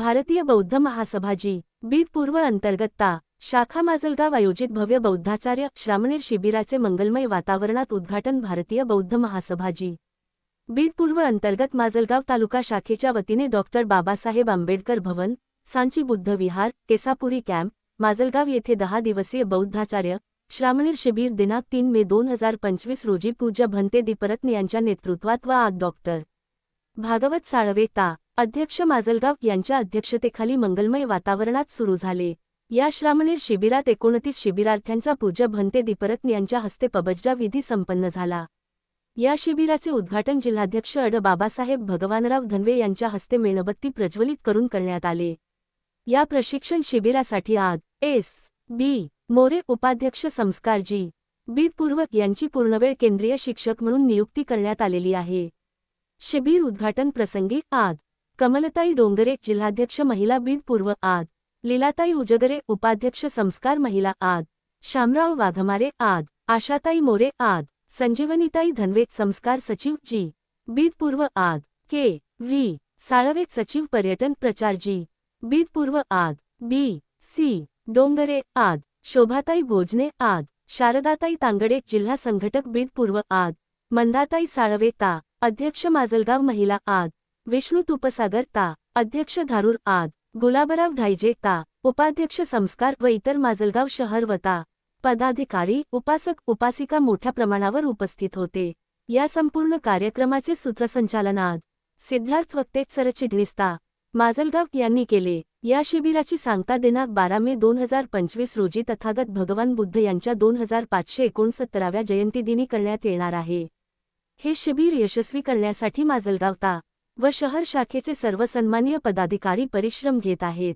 भारतीय बौद्ध महासभाजी बीड पूर्व अंतर्गत ता शाखा माजलगाव आयोजित भव्य बौद्धाचार्य श्रामणेर शिबिराचे मंगलमय वातावरणात उद्घाटन भारतीय बौद्ध महासभाजी. बीड पूर्व अंतर्गत माजलगाव तालुका शाखेच्या वतीने डॉक्टर बाबासाहेब आंबेडकर भवन सांची बुद्ध विहार केसापुरी कॅम्प माजलगाव येथे दहा दिवसीय बौद्धाचार्य श्रामणीर शिबिर दिनांक तीन मे दोन हजार पंचवीस रोजी पूज्य भंते दिपरत्न यांच्या नेतृत्वात व आग डॉक्टर भागवत साळवे ता अध्यक्ष माजलगाव यांच्या अध्यक्षतेखाली मंगलमय वातावरणात सुरू झाले. या श्रामणीर शिबिरात एकोणतीस शिबिरार्थ्यांचा पूजा भंते दिपरत्न यांच्या हस्ते पबज्जा विधी संपन्न झाला. या शिबिराचे उद्घाटन जिल्हाध्यक्ष अड बाबासाहेब भगवानराव धनवे यांच्या हस्ते मेणबत्ती प्रज्वलित करून करण्यात आले. या प्रशिक्षण शिबिरासाठी आज एस बी मोरे उपाध्यक्ष संस्कारजी बी पूर्व यांची पूर्णवेळ केंद्रीय शिक्षक म्हणून नियुक्ती करण्यात आलेली आहे. शिबिर उद्घाटन प्रसंगी आद कमलताई डोंगरे जिल्हाध्यक्ष महिला बीड पूर्व आद, लीलाताई उजगरे उपाध्यक्ष संस्कार महिला आद, शामराव वाघमारे आद, आशाताई मोरे आद, संजीवनीताई धनवे संस्कार सचिव जी, बीड पूर्व आद, के व्ही, साळवे सचिव पर्यटन प्रचार जी, बीड पूर्व आद, बी, सी, डोंगरे आद, शोभाताई भोजने आद, शारदाताई तांगडे जिल्हा संघटक बीड पूर्व आद, मंदाताई साळवे ता, अध्यक्ष माजलगाव महिला आद विष्णू तुपसागर ता अध्यक्ष धारूर आद गुलाबराव धायजे ता उपाध्यक्ष संस्कार व इतर माजलगाव शहर वता पदाधिकारी उपासक उपासिका मोठ्या प्रमाणावर उपस्थित होते या संपूर्ण कार्यक्रमाचे सूत्रसंचालन आद सिद्धार्थ वक्ते सरचिटणीसता माजलगाव यांनी केले या शिबिराची सांगता दिनांक बारा मे दोन हजार पंचवीस रोजी तथागत भगवान बुद्ध यांच्या दोन हजार पाचशे एकोणसत्तराव्या जयंतीदिनी करण्यात येणार आहे हे शिबिर यशस्वी करण्यासाठी माजलगाव ता व शहर शाखेचे सर्व सन्माननीय पदाधिकारी परिश्रम घेत आहेत.